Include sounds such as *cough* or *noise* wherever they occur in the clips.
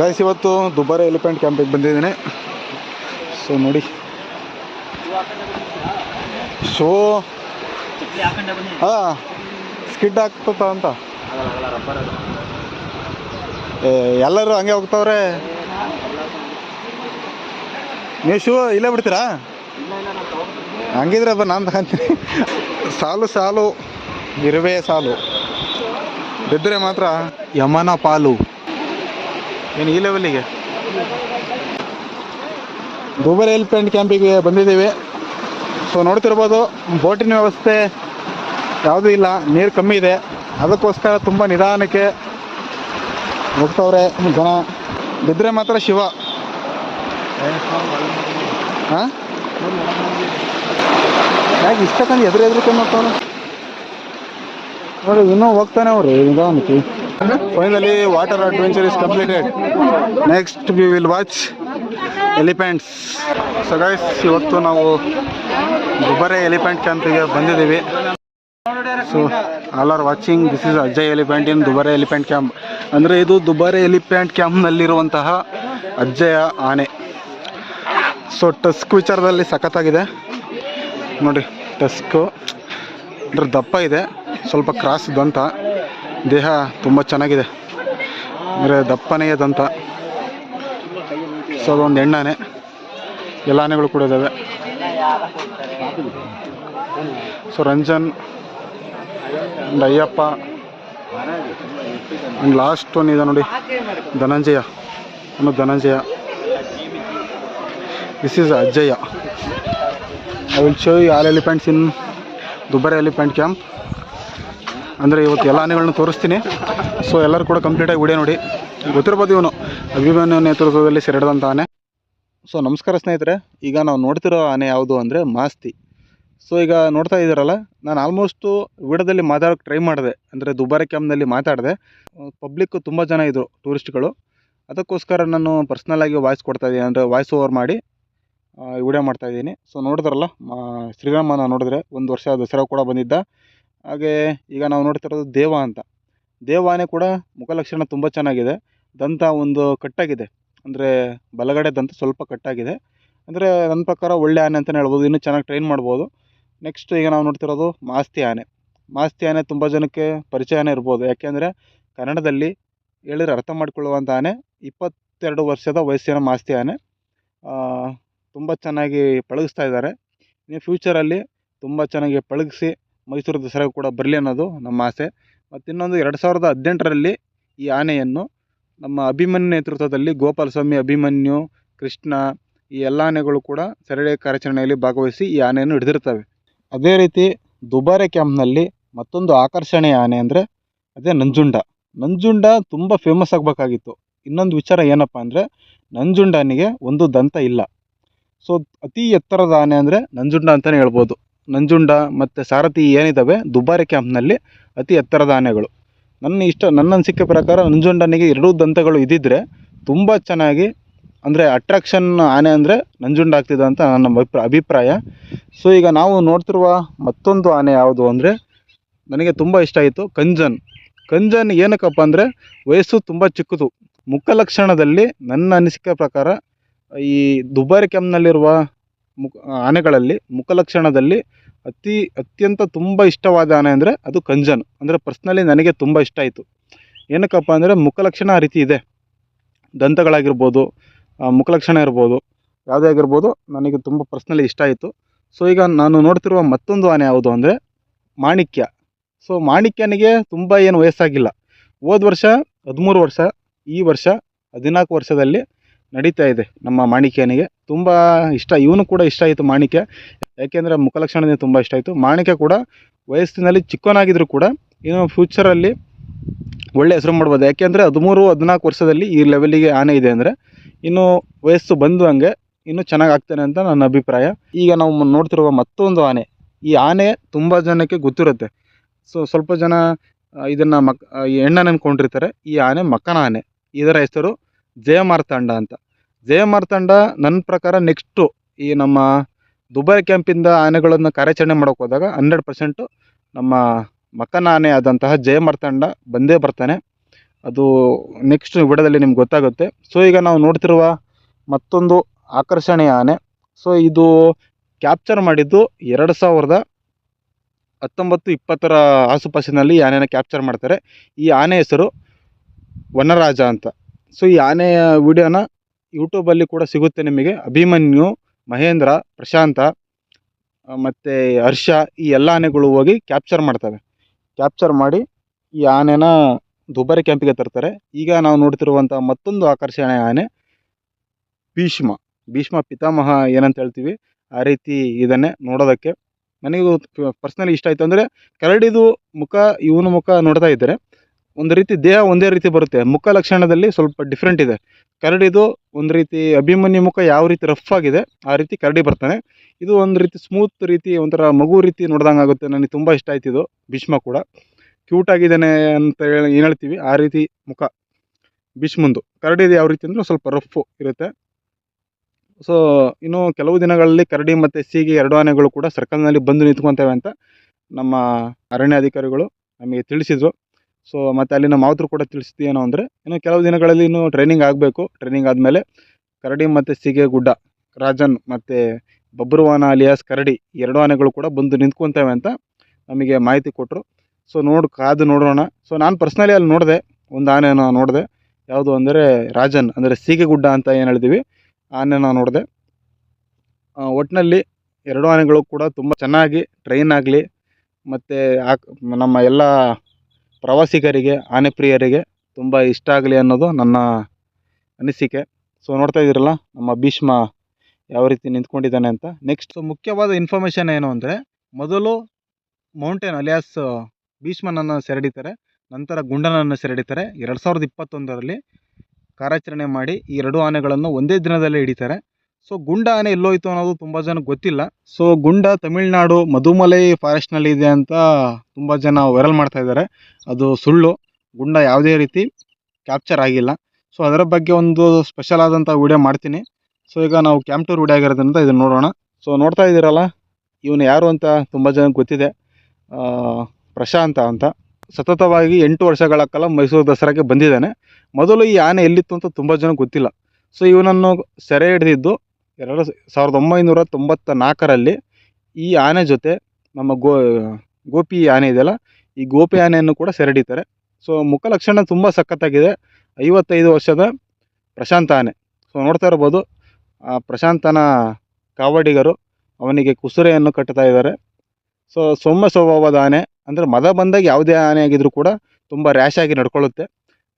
Guys ಇವತ್ತು ದುಬಾರಿ elephant ಕ್ಯಾಂಪಿಗೆ ಬಂದಿದ್ದೀನಿ. ಸೊ ನೋಡಿ. ಶೋ ಹಾಂ, ಸ್ಕಿಡ್ ಆಗ್ತದ ಅಂತ. ಎಲ್ಲರೂ ಹಂಗೆ ಹೋಗ್ತಾವ್ರೆ? ನೀವು ಶೂ ಇಲ್ಲೇ ಬಿಡ್ತೀರಾ? ಹಂಗಿದ್ರೆ ಬ, ನಾನು ತಗೊಂತೀನಿ ಸಾಲು ಸಾಲು. ಇರುವೆ ಸಾಲು. ಬಿದ್ದರೆ ಮಾತ್ರ. ಯಮನ ಪಾಲು. ಏನು ಈ ಲೆವೆಲ್ಲಿಗೆ ದುಬಾರಿ ಎಲಿಫೆಂಟ್ ಕ್ಯಾಂಪಿಗೆ ಬಂದಿದ್ದೀವಿ. ಸೊ ನೋಡ್ತಿರ್ಬೋದು ಬೋಟಿನ ವ್ಯವಸ್ಥೆ ಯಾವುದೂ ಇಲ್ಲ, ನೀರು ಕಮ್ಮಿ ಇದೆ. ಅದಕ್ಕೋಸ್ಕರ ತುಂಬ ನಿಧಾನಕ್ಕೆ ಹೋಗ್ತವ್ರೆ ಜನ. ಬಿದ್ದರೆ ಮಾತ್ರ ಶಿವ. ಹಾಂ? ಯಾಕೆ ಇಷ್ಟಕ್ಕಂದು ಎದುರು ಕಮ್ಮಿ ಹೋಗ್ತಾನೆ ನೋಡಿ ಇನ್ನೂ ಹೋಗ್ತಾನೆ ಅವ್ರು ನಿಧಾನಕ್ಕೆ. Finally water adventure is completed next we will watch elephants ಸಗಾಯ್ಸ್ ಇವತ್ತು ನಾವು ದುಬಾರೆ ಎಲಿಫೆಂಟ್ ಕ್ಯಾಂಪಿಗೆ ಬಂದಿದ್ದೀವಿ. So all are watching this is Ajay elephant in Dubare elephant camp ಅಂದರೆ ಇದು ದುಬಾರೆ ಎಲಿಫೆಂಟ್ ಕ್ಯಾಂಪ್ನಲ್ಲಿರುವಂತಹ ಅಜ್ಜಯ ಆನೆ. ಸೊ ಟಸ್ಕ್ ವಿಚಾರದಲ್ಲಿ ಸಖತ್ತಾಗಿದೆ. ನೋಡಿ ಟಸ್ಕು ಅಂದ್ರೆ ದಪ್ಪ ಇದೆ. ಸ್ವಲ್ಪ ಕ್ರಾಸ್ ದಂತ. ದೇಹ ತುಂಬ ಚೆನ್ನಾಗಿದೆ. ಅಂದರೆ ದಪ್ಪನೆಯ ದಂತ. ಸೊ, ಅದೊಂದು ಎಣ್ಣೆ ಎಲ್ಲ ಆನೆಗಳು ಕೂಡ ಇದ್ದಾವೆ so, Ranjan and Ayyappa and last one ಇದೆ ನೋಡಿ, ಧನಂಜಯ. ಅನ್ನೋ Dhananjaya. This is Ajjayya I will show you all elephants in Dubare elephant camp ಅಂದರೆ ಇವತ್ತು ಎಲ್ಲ ಆನೆಗಳನ್ನ ತೋರಿಸ್ತೀನಿ. ಸೊ ಎಲ್ಲರೂ ಕೂಡ ಕಂಪ್ಲೀಟಾಗಿ ವಿಡಿಯೋ ನೋಡಿ. ಗೊತ್ತಿರ್ಬೋದು ಇವನು. ಅಭಿಮನ್ಯು ನೇತೃತ್ವದಲ್ಲಿ ಸೆರೆಡಿದಂಥ ಆನೆ. ಸೊ ನಮಸ್ಕಾರ ಸ್ನೇಹಿತರೆ. ಈಗ ನಾವು ನೋಡ್ತಿರೋ ಆನೆ ಯಾವುದು ಅಂದರೆ ಮಾಸ್ತಿ. ಸೊ ಈಗ ನೋಡ್ತಾ ಇದ್ದೀರಲ್ಲ, ನಾನು ಆಲ್ಮೋಸ್ಟು ವಿಡಿಯೋದಲ್ಲಿ ಮಾತಾಡೋಕ್ಕೆ ಟ್ರೈ ಮಾಡಿದೆ. ಅಂದರೆ ದುಬಾರಿ ಕ್ಯಾಂಪ್ನಲ್ಲಿ ಮಾತಾಡಿದೆ. ಪಬ್ಲಿಕ್ಕು ತುಂಬ ಜನ ಇದ್ದರು ಟೂರಿಸ್ಟ್ಗಳು ಅದಕ್ಕೋಸ್ಕರ ನಾನು ಪರ್ಸ್ನಲ್ಲಾಗಿ ವಾಯ್ಸ್ ಕೊಡ್ತಾ ಇದ್ದೀನಿ. ಅಂದರೆ ವಾಯ್ಸ್ ಓವರ್ ಮಾಡಿ ವಿಡಿಯೋ ಮಾಡ್ತಾ ಇದ್ದೀನಿ. ಸೊ ನೋಡಿದ್ರಲ್ಲ ಶ್ರೀರಾಮನ ನೋಡಿದ್ರೆ ಒಂದು ವರ್ಷ ದಸರಾ ಕೂಡ ಬಂದಿದ್ದ. ಹಾಗೆ ಈಗ ನಾವು ನೋಡ್ತಿರೋದು ದೇವ ಅಂತ. ದೇವ ಆನೆ ಕೂಡ ಮುಖಲಕ್ಷಣ ತುಂಬ ಚೆನ್ನಾಗಿದೆ. ದಂತ ಒಂದು ಕಟ್ಟಾಗಿದೆ. ಅಂದರೆ ಬಲಗಡೆ ದಂತ ಸ್ವಲ್ಪ ಕಟ್ಟಾಗಿದೆ. ಅಂದರೆ ನನ್ನ ಪ್ರಕಾರ ಒಳ್ಳೆ ಆನೆ ಅಂತಲೇ ಹೇಳ್ಬೋದು. ಇನ್ನೂ ಚೆನ್ನಾಗಿ ಟ್ರೈನ್ ಮಾಡ್ಬೋದು. ನೆಕ್ಸ್ಟ್ ಈಗ ನಾವು ನೋಡ್ತಿರೋದು ಮಾಸ್ತಿ ಆನೆ. ಮಾಸ್ತಿ ಆನೆ ತುಂಬ ಜನಕ್ಕೆ ಪರಿಚಯನೇ ಇರ್ಬೋದು. ಯಾಕೆಂದರೆ ಕನ್ನಡದಲ್ಲಿ ಹೇಳಿದ್ರೆ ಅರ್ಥ ಮಾಡ್ಕೊಳ್ಳುವಂಥ ಆನೆ, ಇಪ್ಪತ್ತೆರಡು ವರ್ಷದ ವಯಸ್ಸಿನ ಮಾಸ್ತಿ ಆನೆ. ತುಂಬ ಚೆನ್ನಾಗಿ ಪಳಗಿಸ್ತಾ ಇದ್ದಾರೆ. ಇನ್ನು ಫ್ಯೂಚರಲ್ಲಿ ತುಂಬ ಚೆನ್ನಾಗಿ ಪಳಗಿಸಿ ಮೈಸೂರು ದಸರಾಗೆ ಕೂಡ ಬರಲಿ ಅನ್ನೋದು ನಮ್ಮ ಆಸೆ. ಮತ್ತು ಇನ್ನೊಂದು ಎರಡು ಸಾವಿರದ ಹದಿನೆಂಟರಲ್ಲಿ ಈ ಆನೆಯನ್ನು ನಮ್ಮ ಅಭಿಮನ್ಯು ನೇತೃತ್ವದಲ್ಲಿ ಗೋಪಾಲ ಸ್ವಾಮಿ ಅಭಿಮನ್ಯು, ಕೃಷ್ಣ ಈ ಎಲ್ಲ ಆನೆಗಳು ಕೂಡ ಸೆರೆಡೆ ಕಾರ್ಯಾಚರಣೆಯಲ್ಲಿ ಭಾಗವಹಿಸಿ ಈ ಆನೆಯನ್ನು ಹಿಡಿದಿರ್ತವೆ ಅದೇ ರೀತಿ ದುಬಾರೆ ಕ್ಯಾಂಪ್ನಲ್ಲಿ ಮತ್ತೊಂದು ಆಕರ್ಷಣೆಯ ಆನೆ ಅಂದರೆ ಅದೇ ನಂಜುಂಡ. ನಂಜುಂಡ ತುಂಬ ಫೇಮಸ್ ಆಗಬೇಕಾಗಿತ್ತು. ಇನ್ನೊಂದು ವಿಚಾರ ಏನಪ್ಪ ಅಂದರೆ ನಂಜುಂಡನಿಗೆ ಒಂದು ದಂತ ಇಲ್ಲ. ಸೊ ಅತಿ ಎತ್ತರದ ಆನೆ ಅಂದರೆ ನಂಜುಂಡ ಅಂತಲೇ ಹೇಳ್ಬೋದು. ನಂಜುಂಡ ಮತ್ತು ಸಾರಥಿ ಏನಿದ್ದಾವೆ ದುಬಾರಿ ಕ್ಯಾಂಪ್ನಲ್ಲಿ ಅತಿ ಎತ್ತರದ ಆನೆಗಳು ನನ್ನ ಇಷ್ಟ, ನನ್ನ ಅನಿಸಿಕೆ ಪ್ರಕಾರ ನಂಜುಂಡನಿಗೆ ಎರಡೂ ದಂತಗಳು ಇದ್ದಿದ್ದರೆ ತುಂಬ ಚೆನ್ನಾಗಿ, ಅಂದರೆ ಅಟ್ರಾಕ್ಷನ್ ಆನೆ ಅಂದರೆ ನಂಜುಂಡ ಆಗ್ತಿದೆ ಅಂತ ನನ್ನ ಅಭಿಪ್ರಾಯ. ಸೊ ಈಗ ನಾವು ನೋಡ್ತಿರುವ ಮತ್ತೊಂದು ಆನೆ ಯಾವುದು ಅಂದರೆ ನನಗೆ ತುಂಬ ಇಷ್ಟ ಆಯಿತು, ಕಂಜನ್. ಕಂಜನ್ ಏನಕ್ಕಪ್ಪ ಅಂದರೆ ವಯಸ್ಸು ತುಂಬ ಚಿಕ್ಕದು. ಮುಖಲಕ್ಷಣದಲ್ಲಿ ನನ್ನ ಅನಿಸಿಕೆ ಪ್ರಕಾರ ಈ ದುಬಾರಿ ಕ್ಯಾಂಪ್ನಲ್ಲಿರುವ ಮುಖ, ಆನೆಗಳಲ್ಲಿ ಮುಖಲಕ್ಷಣದಲ್ಲಿ ಅತಿ ಅತ್ಯಂತ ತುಂಬ ಇಷ್ಟವಾದ ಆನೆ ಅಂದರೆ ಅದು ಕಂಜನ್. ಅಂದರೆ ಪರ್ಸ್ನಲಿ ನನಗೆ ತುಂಬ ಇಷ್ಟ ಆಯಿತು. ಏನಕ್ಕಪ್ಪ ಅಂದರೆ ಮುಖಲಕ್ಷಣ ಆ ರೀತಿ ಇದೆ. ದಂತಗಳಾಗಿರ್ಬೋದು ಮುಖಲಕ್ಷಣ ಇರ್ಬೋದು, ಯಾವುದೇ ಆಗಿರ್ಬೋದು ನನಗೆ ತುಂಬ ಪರ್ಸ್ನಲಿ ಇಷ್ಟ ಆಯಿತು. ಸೊ ಈಗ ನಾನು ನೋಡ್ತಿರುವ ಮತ್ತೊಂದು ಆನೆ ಯಾವುದು ಅಂದರೆ ಮಾಣಿಕ್ಯ. ಸೊ ಮಾಣಿಕ್ಯನಿಗೆ ತುಂಬ ಏನು ವಯಸ್ಸಾಗಿಲ್ಲ. ಹೋದ ವರ್ಷ ಹದಿಮೂರು ವರ್ಷ, ಈ ವರ್ಷ ಹದಿನಾಲ್ಕು ವರ್ಷದಲ್ಲಿ ನಡೀತಾ ಇದೆ ನಮ್ಮ ಮಾಣಿಕ್ಯನಿಗೆ. ತುಂಬ ಇಷ್ಟ, ಇವನು ಕೂಡ ಇಷ್ಟ ಆಯಿತು ಮಾಣಿಕ್ಯ. ಯಾಕೆಂದರೆ ಮುಖಲಕ್ಷಣದಿಂದ ತುಂಬ ಇಷ್ಟ ಆಯಿತು. ಮಾಣಿಕ್ಯ ಕೂಡ ವಯಸ್ಸಿನಲ್ಲಿ ಚಿಕ್ಕವನಾಗಿದ್ದರೂ ಕೂಡ ಇನ್ನು ಫ್ಯೂಚರಲ್ಲಿ ಒಳ್ಳೆ ಹೆಸರು ಮಾಡ್ಬೋದು. ಯಾಕೆಂದರೆ ಹದಿಮೂರು, ಹದಿನಾಲ್ಕು ವರ್ಷದಲ್ಲಿ ಈ ಲೆವೆಲಿಗೆ ಆನೆ ಇದೆ ಅಂದರೆ ಇನ್ನು ವಯಸ್ಸು ಬಂದು ಹಂಗೆ ಇನ್ನೂ ಚೆನ್ನಾಗಿ ಆಗ್ತಾನೆ ಅಂತ ನನ್ನ ಅಭಿಪ್ರಾಯ. ಈಗ ನಾವು ನೋಡ್ತಿರುವ ಮತ್ತೊಂದು ಆನೆ. ಈ ಆನೆ ತುಂಬ ಜನಕ್ಕೆ ಗೊತ್ತಿರುತ್ತೆ. ಸೊ, ಸ್ವಲ್ಪ ಜನ ಇದನ್ನು ಮಕ್ ಹೆಣ್ಣನ್ನು ಅಂದ್ಕೊಂಡಿರ್ತಾರೆ ಈ ಆನೆ ಮಕ್ಕನ ಆನೆ. ಇದರ ಹೆಸರು ಜಯಮಾರ್ತಾಂಡ ಅಂತ. ಜಯಮಾರ್ತಾಂಡ ನನ್ನ ಪ್ರಕಾರ ನೆಕ್ಸ್ಟು ಈ ನಮ್ಮ ದುಬೈ ಕ್ಯಾಂಪಿಂದ ಆನೆಗಳನ್ನು ಕಾರ್ಯಾಚರಣೆ ಮಾಡೋಕೆ ಹೋದಾಗ ಹಂಡ್ರೆಡ್ ಪರ್ಸೆಂಟು ನಮ್ಮ ಮಕ್ಕನ ಆನೆ ಆದಂತಹ ಜಯ ಮಾರ್ತಾಂಡ ಬಂದೇ ಬರ್ತಾನೆ. ಅದು ನೆಕ್ಸ್ಟ್ ವಿಡೋದಲ್ಲಿ ನಿಮ್ಗೆ ಗೊತ್ತಾಗುತ್ತೆ. ಸೊ ಈಗ ನಾವು ನೋಡ್ತಿರುವ ಮತ್ತೊಂದು ಆಕರ್ಷಣೀಯ ಆನೆ. ಸೊ ಇದು ಕ್ಯಾಪ್ಚರ್ ಮಾಡಿದ್ದು ಎರಡು ಸಾವಿರದ ಹತ್ತೊಂಬತ್ತು ಇಪ್ಪತ್ತರ ಆಸುಪಾಸಿನಲ್ಲಿ ಈ ಆನೆನ ಕ್ಯಾಪ್ಚರ್ ಮಾಡ್ತಾರೆ. ಈ ಆನೆ ಹೆಸರು ವನರಾಜ ಅಂತ. ಸೊ ಈ ಆನೆಯ ವಿಡಿಯೋನ ಯೂಟ್ಯೂಬಲ್ಲಿ ಕೂಡ ಸಿಗುತ್ತೆ ನಿಮಗೆ. ಅಭಿಮನ್ಯು, ಮಹೇಂದ್ರ, ಪ್ರಶಾಂತ ಮತ್ತು ಹರ್ಷ ಈ ಎಲ್ಲ ಆನೆಗಳು ಹೋಗಿ ಕ್ಯಾಪ್ಚರ್ ಮಾಡ್ತವೆ. ಕ್ಯಾಪ್ಚರ್ ಮಾಡಿ ಈ ಆನೆನ ದುಬಾರಿ ಕ್ಯಾಂಪಿಗೆ ತರ್ತಾರೆ. ಈಗ ನಾವು ನೋಡ್ತಿರುವಂಥ ಮತ್ತೊಂದು ಆಕರ್ಷಣೆ ಆನೆ ಭೀಷ್ಮ. ಭೀಷ್ಮ ಪಿತಾಮಹ ಏನಂತ ಹೇಳ್ತೀವಿ, ಆ ರೀತಿ ಇದನ್ನೇ ನೋಡೋದಕ್ಕೆ. ನನಗೂ ಪರ್ಸ್ನಲಿ ಇಷ್ಟ ಆಯಿತು ಅಂದರೆ ಕರಡಿದು ಮುಖ, ಇವನ ಮುಖ ನೋಡ್ತಾ ಇದ್ದರೆ. ಒಂದು ರೀತಿ ದೇಹ ಒಂದೇ ರೀತಿ ಬರುತ್ತೆ. ಮುಖ ಲಕ್ಷಣದಲ್ಲಿ ಸ್ವಲ್ಪ ಡಿಫ್ರೆಂಟ್ ಇದೆ. ಕರಡಿದು ಒಂದು ರೀತಿ ಅಭಿಮನ್ಯು ಮುಖ ಯಾವ ರೀತಿ ರಫ್ ಆಗಿದೆ, ಆ ರೀತಿ ಕರಡಿ ಬರ್ತಾನೆ. ಇದು ಒಂದು ರೀತಿ ಸ್ಮೂತ್ ರೀತಿ, ಒಂಥರ ಮಗು ರೀತಿ ನೋಡ್ದಂಗೆ ಆಗುತ್ತೆ. ನನಗೆ ತುಂಬ ಇಷ್ಟ ಆಯ್ತು ಇದು, ಭೀಷ್ಮ ಕೂಡ. ಕ್ಯೂಟ್ ಆಗಿದ್ದಾನೆ ಅಂತ ಹೇಳಿ ಏನು ಹೇಳ್ತೀವಿ, ಆ ರೀತಿ ಮುಖ. ಭೀಷ್ಮಂದು. ಕರಡಿದು ಯಾವ ರೀತಿ ಅಂದರೆ ಸ್ವಲ್ಪ ರಫ್ಫು ಇರುತ್ತೆ. ಸೊ ಇನ್ನು ಕೆಲವು ದಿನಗಳಲ್ಲಿ ಕರಡಿ ಮತ್ತು ಸೀಗೆ ಎರಡು ಆನೆಗಳು ಕೂಡ ಸರ್ಕಲ್ನಲ್ಲಿ ಬಂದು ನಿಂತ್ಕೊತವೆ ಅಂತ ನಮ್ಮ ಅರಣ್ಯಾಧಿಕಾರಿಗಳು ನಮಗೆ ತಿಳಿಸಿದರು. ಸೊ ಮತ್ತು ಅಲ್ಲಿನ ಮಾವುತರು ಕೂಡ ತಿಳಿಸ್ತೀವಿ ಏನೋ ಅಂದರೆ, ಇನ್ನು ಕೆಲವು ದಿನಗಳಲ್ಲಿ ಇನ್ನೂ ಟ್ರೈನಿಂಗ್ ಆಗಬೇಕು. ಟ್ರೈನಿಂಗ್ ಆದಮೇಲೆ ಕರಡಿ ಮತ್ತು ಸಿಗೆ ಗುಡ್ಡ, ರಾಜನ್ ಮತ್ತು ಬಬ್ರುವಾನ ಅಲಿಯಾಸ್ ಕರಡಿ ಎರಡು ಆನೆಗಳು ಕೂಡ ಬಂದು ನಿಂತ್ಕೊತವೆ ಅಂತ ನಮಗೆ ಮಾಹಿತಿ ಕೊಟ್ಟರು ಸೊ ನೋಡಿ ಕಾದು ನೋಡೋಣ. ಸೊ ನಾನು ಪರ್ಸ್ನಲಿ ಅಲ್ಲಿ ನೋಡಿದೆ, ಒಂದು ಆನೆನ ನೋಡಿದೆ. ಯಾವುದು ಅಂದರೆ ರಾಜನ್, ಅಂದರೆ ಸೀಗೆ ಗುಡ್ಡ ಅಂತ ಏನು ಹೇಳ್ತೀವಿ ಆನೆನ ನೋಡಿದೆ. ಒಟ್ಟಿನಲ್ಲಿ ಎರಡು ಆನೆಗಳು ಕೂಡ ತುಂಬ ಚೆನ್ನಾಗಿ ಟ್ರೈನ್ ಆಗಲಿ, ಮತ್ತು ನಮ್ಮ ಎಲ್ಲ ಪ್ರವಾಸಿಗರಿಗೆ ಆನೆ ಪ್ರಿಯರಿಗೆ ತುಂಬ ಇಷ್ಟ ಆಗಲಿ ಅನ್ನೋದು ನನ್ನ ಅನಿಸಿಕೆ. ಸೊ ನೋಡ್ತಾ ಇದ್ದೀರಲ್ಲ, ನಮ್ಮ ಭೀಷ್ಮ ಯಾವ ರೀತಿ ನಿಂತ್ಕೊಂಡಿದ್ದಾನೆ ಅಂತ. ನೆಕ್ಸ್ಟ್ ಮುಖ್ಯವಾದ ಇನ್ಫಾರ್ಮೇಷನ್ ಏನು ಅಂದರೆ, ಮೊದಲು ಮೌಂಟೇನ್ ಅಲಿಯಾಸ್ ಭೀಷ್ಮನನ್ನು ಸೆರೆಡಿತಾರೆ, ನಂತರ ಗುಂಡನನ್ನು ಸೆರೆಡಿತಾರೆ. ಎರಡು ಸಾವಿರದ ಇಪ್ಪತ್ತೊಂದರಲ್ಲಿ ಕಾರ್ಯಾಚರಣೆ ಮಾಡಿ ಈ ಎರಡು ಆನೆಗಳನ್ನು ಒಂದೇ ದಿನದಲ್ಲೇ ಹಿಡಿತಾರೆ. ಸೊ ಗುಂಡ ಆನೆ ಎಲ್ಲೋಯ್ತು ಅನ್ನೋದು ತುಂಬ ಜನಕ್ಕೆ ಗೊತ್ತಿಲ್ಲ. ಸೊ ಗುಂಡ ತಮಿಳ್ನಾಡು ಮಧುಮಲೈ ಫಾರೆಸ್ಟ್ನಲ್ಲಿ ಇದೆ ಅಂತ ತುಂಬ ಜನ ವೈರಲ್ ಮಾಡ್ತಾ ಇದ್ದಾರೆ. ಅದು ಸುಳ್ಳು. ಗುಂಡ ಯಾವುದೇ ರೀತಿ ಕ್ಯಾಪ್ಚರ್ ಆಗಿಲ್ಲ. ಸೊ ಅದರ ಬಗ್ಗೆ ಒಂದು ಸ್ಪೆಷಲ್ ಆದಂಥ ವಿಡಿಯೋ ಮಾಡ್ತೀನಿ. ಸೊ ಈಗ ನಾವು ಕ್ಯಾಂಪ್ ಟೂರ್ ವಿಡಿಯೋ ಆಗಿರೋದ್ರಿಂದ ಇದನ್ನು ನೋಡೋಣ. ಸೊ ನೋಡ್ತಾ ಇದ್ದೀರಲ್ಲ, ಇವನು ಯಾರು ಅಂತ ತುಂಬ ಜನಕ್ಕೆ ಗೊತ್ತಿದೆ. ಪ್ರಶಾಂತ ಅಂತ. ಸತತವಾಗಿ ಎಂಟು ವರ್ಷಗಳ ಕಾಲ ಮೈಸೂರು ದಸರಾಗೆ ಬಂದಿದ್ದಾನೆ. ಮೊದಲು ಈ ಆನೆ ಎಲ್ಲಿತ್ತು ಅಂತ ತುಂಬ ಜನಕ್ಕೆ ಗೊತ್ತಿಲ್ಲ. ಸೊ ಇವನನ್ನು ಸೆರೆ ಹಿಡಿದಿದ್ದು ಎರಡು ಸಾವಿರದ ಒಂಬೈನೂರ ತೊಂಬತ್ತ ನಾಲ್ಕರಲ್ಲಿ ಈ ಆನೆ ಜೊತೆ ನಮ್ಮ ಗೋ, ಗೋಪಿ ಆನೆ ಇದೆಯಲ್ಲ, ಈ ಗೋಪಿ ಆನೆಯನ್ನು ಕೂಡ ಸೆರೆಡಿತಾರೆ ಸೊ ಮುಖಲಕ್ಷಣ ತುಂಬ ಸಖತ್ತಾಗಿದೆ. ಐವತ್ತೈದು ವರ್ಷದ ಪ್ರಶಾಂತ ಆನೆ. ಸೊ, ನೋಡ್ತಾ ಇರ್ಬೋದು, ಆ ಪ್ರಶಾಂತನ ಕಾವಡಿಗರು ಅವನಿಗೆ ಕುಸುರೆಯನ್ನು ಕಟ್ಟುತ್ತಾ ಇದ್ದಾರೆ. ಸೊ, ಸೌಮ್ಯ ಸ್ವಭಾವದ ಆನೆ, ಅಂದರೆ ಮದ ಬಂದಾಗ ಯಾವುದೇ ಆನೆ ಆಗಿದ್ರೂ ಕೂಡ ತುಂಬ ರ್ಯಾಶ್ ಆಗಿ ನಡ್ಕೊಳ್ಳುತ್ತೆ.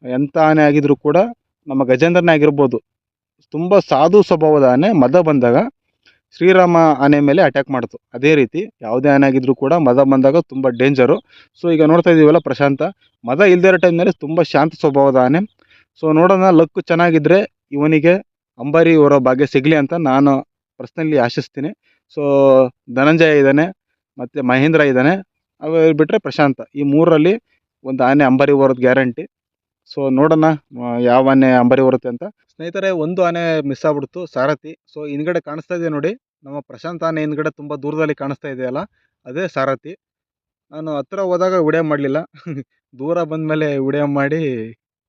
ಎಂಥ ಆನೆ ಆಗಿದ್ರೂ ಕೂಡ ನಮ್ಮ ಗಜೇಂದ್ರನೇ ಆಗಿರ್ಬೋದು. ತುಂಬ ಸಾಧು ಸ್ವಭಾವದ ಆನೆ, ಮದ ಬಂದಾಗ ಶ್ರೀರಾಮ ಆನೆ ಮೇಲೆ ಅಟ್ಯಾಕ್ ಮಾಡ್ತು. ಅದೇ ರೀತಿ ಯಾವುದೇ ಆನೆ ಆಗಿದ್ರೂ ಕೂಡ ಮದ ಬಂದಾಗ ತುಂಬ ಡೇಂಜರು ಸೊ ಈಗ ನೋಡ್ತಾ ಇದ್ದೀವಲ್ಲ ಪ್ರಶಾಂತ, ಮದ ಇಲ್ಲದೇ ಇರೋ ಟೈಮ್ನಲ್ಲಿ ತುಂಬ ಶಾಂತ ಸ್ವಭಾವದ ಆನೆ. ಸೊ ನೋಡೋಣ ಲಕ್ ಚೆನ್ನಾಗಿದ್ದರೆ ಇವನಿಗೆ ಅಂಬಾರಿ ಅವರ ಭಾಗ್ಯ ಸಿಗಲಿ ಅಂತ ನಾನು ಪರ್ಸ್ನಲಿ ಆಶಿಸ್ತೀನಿ. ಸೊ ಧನಂಜಯ ಇದ್ದಾನೆ, ಮತ್ತು ಮಹೇಂದ್ರ ಇದ್ದಾನೆ. ಅವ್ರು ಬಿಟ್ಟರೆ ಪ್ರಶಾಂತ. ಈ ಮೂರರಲ್ಲಿ ಒಂದು ಆನೆ ಅಂಬಾರಿ ಹೋರೋದು ಗ್ಯಾರಂಟಿ ಸೊ ನೋಡೋಣ ಯಾವ ಆನೆ ಅಂಬರಿ ಬರುತ್ತೆ ಅಂತ. ಸ್ನೇಹಿತರೆ, ಒಂದು ಆನೆ ಮಿಸ್ ಆಗ್ಬಿಡ್ತು, ಸಾರಥಿ. ಸೊ ಹಿಂದ್ಗಡೆ ಕಾಣಿಸ್ತಾ ಇದೆ ನೋಡಿ, ನಮ್ಮ ಪ್ರಶಾಂತ್ ಆನೆ ಹಿಂದ್ಗಡೆ ತುಂಬ ದೂರದಲ್ಲಿ ಕಾಣಿಸ್ತಾ ಇದೆಯಲ್ಲ ಅದೇ ಸಾರಥಿ. ನಾನು ಹತ್ರ ಹೋದಾಗ ವಿಡಿಯೋ ಮಾಡಲಿಲ್ಲ. *laughs* ದೂರ ಬಂದಮೇಲೆ ವಿಡಿಯೋ ಮಾಡಿ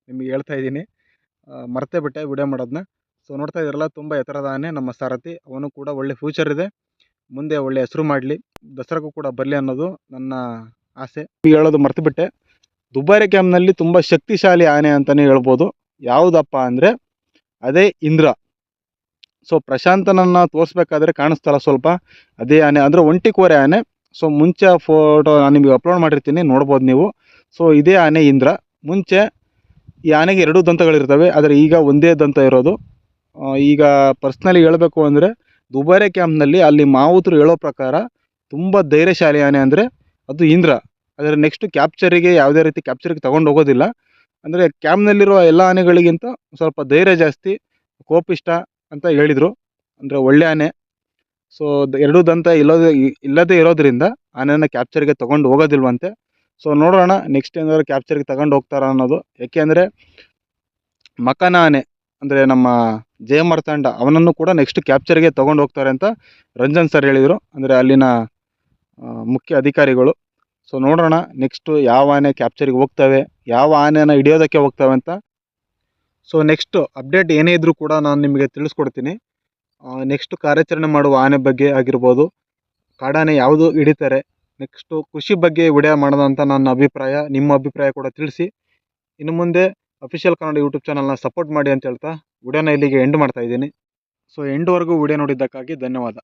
ನಿಮಗೆ ಹೇಳ್ತಾ ಇದ್ದೀನಿ. ಮರ್ತೇ ಬಿಟ್ಟೆ ವಿಡಿಯೋ ಮಾಡೋದನ್ನ ಸೊ ನೋಡ್ತಾ ಇದ್ದೀರಲ್ಲ, ತುಂಬ ಎತ್ತರದ ಆನೆ, ನಮ್ಮ ಸಾರಥಿ. ಅವನು ಕೂಡ ಒಳ್ಳೆ ಫ್ಯೂಚರ್ ಇದೆ. ಮುಂದೆ ಒಳ್ಳೆ ಹೆಸರು ಮಾಡಲಿ. ದಸರಾಗೂ ಕೂಡ ಬರಲಿ ಅನ್ನೋದು ನನ್ನ ಆಸೆ. ಹೇಳೋದು ಮರ್ತು ಬಿಟ್ಟೆ ದುಬಾರಿ ಕ್ಯಾಂಪ್ನಲ್ಲಿ ತುಂಬ ಶಕ್ತಿಶಾಲಿ ಆನೆ ಅಂತಲೇ ಹೇಳ್ಬೋದು. ಯಾವುದಪ್ಪ ಅಂದರೆ, ಅದೇ ಇಂದ್ರ. ಸೊ, ಪ್ರಶಾಂತನನ್ನು ತೋರಿಸ್ಬೇಕಾದ್ರೆ ಕಾಣಿಸ್ತಲ್ಲ ಸ್ವಲ್ಪ. ಅದೇ ಆನೆ, ಅಂದರೆ ಒಂಟಿ ಕೋರೆ ಆನೆ. ಸೊ, ಮುಂಚೆ ಫೋಟೋ ನಾನು ನಿಮಗೆ ಅಪ್ಲೋಡ್ ಮಾಡಿರ್ತೀನಿ, ನೋಡ್ಬೋದು ನೀವು. ಸೊ, ಇದೇ ಆನೆ ಇಂದ್ರ. ಮುಂಚೆ ಈ ಆನೆಗೆ ಎರಡು ದಂತಗಳಿರ್ತವೆ, ಆದರೆ ಈಗ ಒಂದೇ ದಂತ ಇರೋದು. ಈಗ ಪರ್ಸ್ನಲಿ ಹೇಳಬೇಕು ಅಂದರೆ, ದುಬಾರೆ ಕ್ಯಾಂಪ್ನಲ್ಲಿ ಅಲ್ಲಿ ಮಾವುತರು ಹೇಳೋ ಪ್ರಕಾರ ತುಂಬ ಧೈರ್ಯಶಾಲಿ ಆನೆ ಅಂದರೆ, ಅದು ಇಂದ್ರ. ಅದರ ನೆಕ್ಸ್ಟ್ ಕ್ಯಾಪ್ಚರಿಗೆ ಯಾವುದೇ ರೀತಿ ಕ್ಯಾಪ್ಚರಿಗೆ ತಗೊಂಡು ಹೋಗೋದಿಲ್ಲ. ಅಂದರೆ ಕ್ಯಾಮ್ನಲ್ಲಿರುವ ಎಲ್ಲ ಆನೆಗಳಿಗಿಂತ ಸ್ವಲ್ಪ ಧೈರ್ಯ ಜಾಸ್ತಿ, ಕೋಪಿಷ್ಟ ಅಂತ ಹೇಳಿದರು. ಅಂದರೆ ಒಳ್ಳೆ ಆನೆ. ಸೊ ಎರಡೂ ದಂತ ಇಲ್ಲದೆ, ಇಲ್ಲದೇ ಇರೋದ್ರಿಂದ ಆನೆನ ಕ್ಯಾಪ್ಚರ್ಗೆ ತೊಗೊಂಡು ಹೋಗೋದಿಲ್ವಂತೆ. ಸೊ ನೋಡೋಣ ನೆಕ್ಸ್ಟ್ ಏನಾದ್ರು ಕ್ಯಾಪ್ಚರ್ಗೆ ತಗೊಂಡು ಹೋಗ್ತಾರ ಅನ್ನೋದು. ಯಾಕೆಂದರೆ ಮಕನ ಆನೆ, ಅಂದರೆ ನಮ್ಮ ಜಯಮಾರ್ತಾಂಡ, ಅವನನ್ನು ಕೂಡ ನೆಕ್ಸ್ಟ್ ಕ್ಯಾಪ್ಚರ್ಗೆ ತೊಗೊಂಡು ಹೋಗ್ತಾರೆ ಅಂತ ರಂಜನ್ ಸರ್ ಹೇಳಿದರು. ಅಂದರೆ ಅಲ್ಲಿನ ಮುಖ್ಯ ಅಧಿಕಾರಿಗಳು. ಸೊ ನೋಡೋಣ ನೆಕ್ಸ್ಟು ಯಾವ ಆನೆ ಕ್ಯಾಪ್ಚರಿಗೆ ಹೋಗ್ತವೆ, ಯಾವ ಆನೆನ ಹಿಡಿಯೋದಕ್ಕೆ ಹೋಗ್ತವೆ ಅಂತ. ಸೊ ನೆಕ್ಸ್ಟ್ ಅಪ್ಡೇಟ್ ಏನೇ ಇದ್ದರೂ ಕೂಡ ನಾನು ನಿಮಗೆ ತಿಳಿಸ್ಕೊಡ್ತೀನಿ. ನೆಕ್ಸ್ಟ್ ಕಾರ್ಯಾಚರಣೆ ಮಾಡುವ ಆನೆ ಬಗ್ಗೆ ಆಗಿರ್ಬೋದು, ಕಾಡಾನೆ ಯಾವುದು ಹಿಡಿತಾರೆ ನೆಕ್ಸ್ಟು ಕೃಷಿ ಬಗ್ಗೆ ವಿಡಿಯೋ ಮಾಡೋದಂತ ನನ್ನ ಅಭಿಪ್ರಾಯ, ನಿಮ್ಮ ಅಭಿಪ್ರಾಯ ಕೂಡ ತಿಳಿಸಿ. ಇನ್ನು ಮುಂದೆ ಅಫಿಷಿಯಲ್ ಕನ್ನಡ ಯೂಟ್ಯೂಬ್ ಚಾನಲ್ನ ಸಪೋರ್ಟ್ ಮಾಡಿ ಅಂತ ಹೇಳ್ತಾ, ವಿಡಿಯೋನ ಇಲ್ಲಿಗೆ ಎಂಡ್ ಮಾಡ್ತಾ ಇದ್ದೀನಿ. ಸೊ ಎಂಡ್ವರೆಗೂ ವಿಡಿಯೋ ನೋಡಿದ್ದಕ್ಕಾಗಿ ಧನ್ಯವಾದ.